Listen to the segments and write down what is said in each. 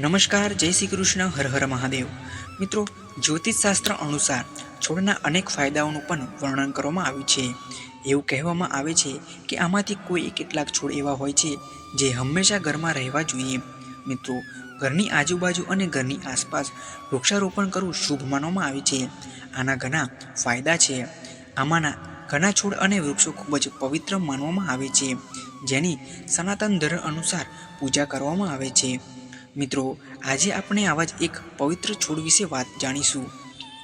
નમસ્કાર, જય શ્રી કૃષ્ણ, હર હર મહાદેવ. મિત્રો, જ્યોતિષશાસ્ત્ર અનુસાર છોડના અનેક ફાયદાઓનું પણ વર્ણન કરવામાં આવ્યું છે. એવું કહેવામાં આવે છે કે આમાંથી કોઈ કેટલાક છોડ એવા હોય છે જે હંમેશા ઘરમાં રહેવા જોઈએ. મિત્રો, ઘરની આજુબાજુ અને ઘરની આસપાસ વૃક્ષારોપણ કરવું શુભ માનવામાં આવે છે. આના ઘણા ફાયદા છે. આમાંના ઘણા છોડ અને વૃક્ષો ખૂબ જ પવિત્ર માનવામાં આવે છે. જેની સનાતન ધર્મ અનુસાર પૂજા કરવામાં આવે છે. મિત્રો, આજે આપણે આવા જ એક પવિત્ર છોડ વિશે વાત જાણીશું.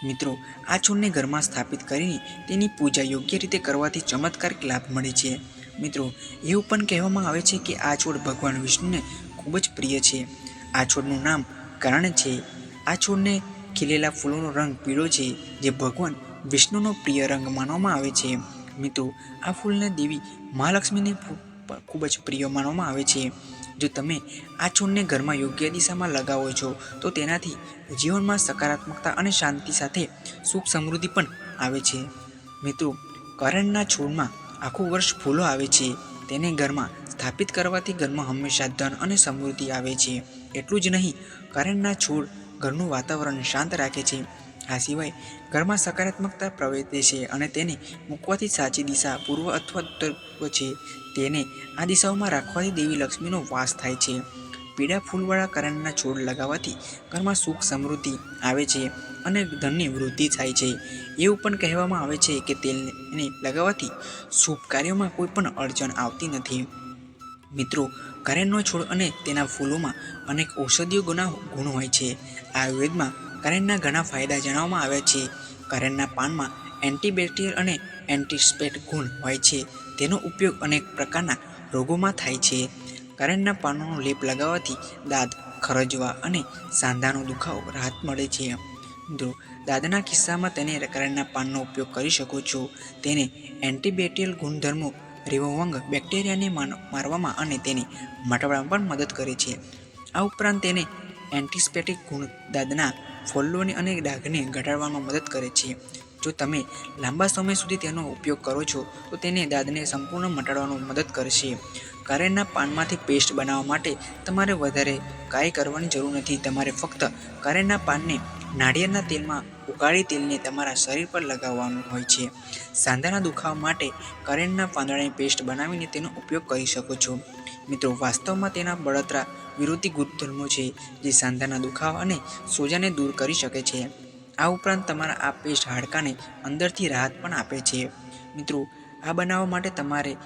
મિત્રો, આ છોડને ઘરમાં સ્થાપિત કરીને તેની પૂજા યોગ્ય રીતે કરવાથી ચમત્કારિક લાભ મળે છે. મિત્રો, એવું પણ કહેવામાં આવે છે કે આ છોડ ભગવાન વિષ્ણુને ખૂબ જ પ્રિય છે. આ છોડનું નામ કરણ છે. આ છોડને ખીલેલા ફૂલોનો રંગ પીળો છે, જે ભગવાન વિષ્ણુનો પ્રિય રંગ માનવામાં આવે છે. મિત્રો, આ ફૂલને દેવી મહાલક્ષ્મીને ખૂબ જ પ્રિય માનવામાં આવે છે. જો તમે આ છોડને ઘરમાં યોગ્ય દિશામાં લગાવો છો, તો તેનાથી જીવનમાં સકારાત્મકતા અને શાંતિ સાથે સુખ સમૃદ્ધિ પણ આવે છે. મિત્રો, કરણના છોડમાં આખું વર્ષ ફૂલો આવે છે. તેને ઘરમાં સ્થાપિત કરવાથી ઘરમાં હંમેશા ધન અને સમૃદ્ધિ આવે છે. એટલું જ નહીં, કરણના છોડ ઘરનું વાતાવરણ શાંત રાખે છે. આ સિવાય ઘરમાં સકારાત્મકતા પ્રવેશે છે અને તેને મૂકવાથી સાચી દિશા, પૂર્વ અથવા ઉત્તર છે. તેને આ દિશાઓમાં રાખવાથી દેવી લક્ષ્મીનો વાસ થાય છે. પીળા ફૂલવાળા કરણના છોડ લગાવવાથી ઘરમાં સુખ સમૃદ્ધિ આવે છે અને ધનની વૃદ્ધિ થાય છે. એવું પણ કહેવામાં આવે છે કે તેલને લગાવવાથી શુભ કાર્યોમાં કોઈ પણ અડચણ આવતી નથી. મિત્રો, કરેણનો છોડ અને તેના ફૂલોમાં અનેક ઔષધીય ગુના ગુણ હોય છે. આયુર્વેદમાં કરેણના ઘણા ફાયદા જણાવવામાં આવ્યા છે. કરેણના પાનમાં એન્ટીબેક્ટેરિયલ અને એન્ટીસ્પેટ ગુણ હોય છે. તેનો ઉપયોગ અનેક પ્રકારના રોગોમાં થાય છે. કરેણના પાનનો લેપ લગાવવાથી દાંત ખરજવા અને સાંધાનો દુખાવો રાહત મળે છે. મિત્રો કિસ્સામાં તેને કરેણના પાનનો ઉપયોગ કરી શકો છો. તેને એન્ટીબેક્ટેરિયલ ગુણધર્મો રિવોવંગ બેક્ટેરિયાને મારવામાં અને તેને મટાડવામાં પણ મદદ કરે છે. આ ઉપરાંત તેને એન્ટિસ્પેટિક ગુણ દાદના ફોલ્લોને અને ડાઘને ઘટાડવામાં મદદ કરે છે. જો તમે લાંબા સમય સુધી તેનો ઉપયોગ કરો છો, તો તેને દાદને સંપૂર્ણ મટાડવામાં મદદ કરશે. કારેણના પાનમાંથી પેસ્ટ બનાવવા માટે તમારે વધારે કાંઈ કરવાની જરૂર નથી. તમારે ફક્ત કારેણના પાનને નાળિયેરના તેલમાં ઉકાળી તેલને તમારા શરીર પર લગાવવાનું હોય છે. સાંધાના દુખાવા માટે કરેણના પાંદડાની પેસ્ટ બનાવીને તેનો ઉપયોગ કરી શકો છો. મિત્રો, વાસ્તવમાં તેના બળતરા વિરોધી ગુણધર્મો છે, જે સાંધાના દુખાવા અને સોજાને દૂર કરી શકે છે. આ ઉપરાંત તમારા આ પેસ્ટ હાડકાને અંદરથી રાહત પણ આપે છે. મિત્રો, આ બનાવવા માટે તમારે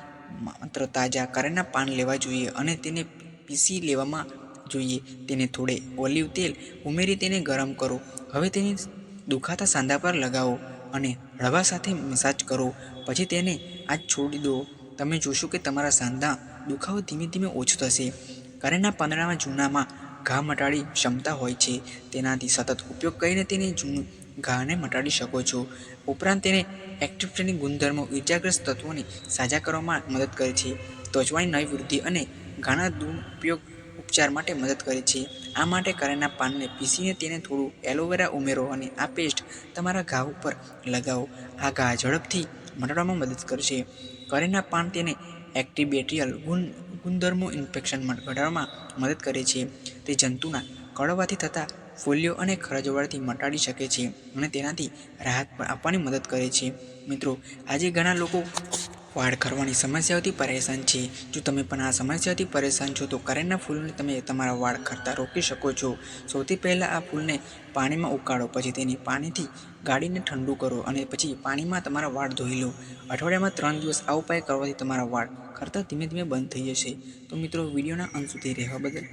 માત્ર તાજા કરેના પાન લેવા જોઈએ અને તેને પીસી લેવામાં જોઈએ. તેને થોડે ઓલિવ તેલ ઉમેરી તેને ગરમ કરો. હવે તેને દુખાતા સાંધા પર લગાવો અને હળવા સાથે મસાજ કરો. પછી તેને આ છોડી દો. તમે જોશો કે તમારા સાંધા દુખાવો ધીમે ધીમે ઓછો થશે. કરેના પાંદડામાં જૂનામાં ઘા મટાડી ક્ષમતા હોય છે. તેનાથી સતત ઉપયોગ કરીને તેને જૂનું ઘાને મટાડી શકો છો. ઉપરાંત તેને એક્ટિવિટીની ગુણધર્મો ઇજાગ્રસ્ત તત્વોને સાજા કરવામાં મદદ કરે છે. ત્વચવાની નવી વૃદ્ધિ અને ઘાના દુરુપયોગ ઉપચાર માટે મદદ કરે છે. આ માટે કરેના પાનને પીસીને તેને થોડું એલોવેરા ઉમેરો અને આ પેસ્ટ તમારા ઘા ઉપર લગાવો. આ ઘા ઝડપથી મટાડવામાં મદદ કરશે. કરેણના પાન તેને એક્ટિબેટિયલ ગુણ, ગુણધર્મો ઇન્ફેક્શન ઘટાડવામાં મદદ કરે છે. તે જંતુના કડવાથી થતા ફોલ્યો અને ખરજવાળથી મટાડી શકે છે અને તેનાથી રાહત પણ આપવાની મદદ કરે છે. મિત્રો, આજે ઘણા લોકો વાળ ખરવાની સમસ્યાઓથી પરેશાન છે. જો તમે પણ આ સમસ્યાથી પરેશાન છો, તો કરેણના ફૂલને તમે તમારા વાળ ખરતા રોકી શકો છો. સૌથી પહેલાં આ ફૂલને પાણીમાં ઉકાળો, પછી તેને પાણીથી ગાળીને ઠંડુ કરો અને પછી પાણીમાં તમારા વાળ ધોઈ લો. અઠવાડિયામાં ત્રણ દિવસ આ ઉપાય કરવાથી તમારા વાળ ખરતા ધીમે ધીમે બંધ થઈ જશે. તો મિત્રો, વિડીયોના અંત સુધી રહેવા બદલ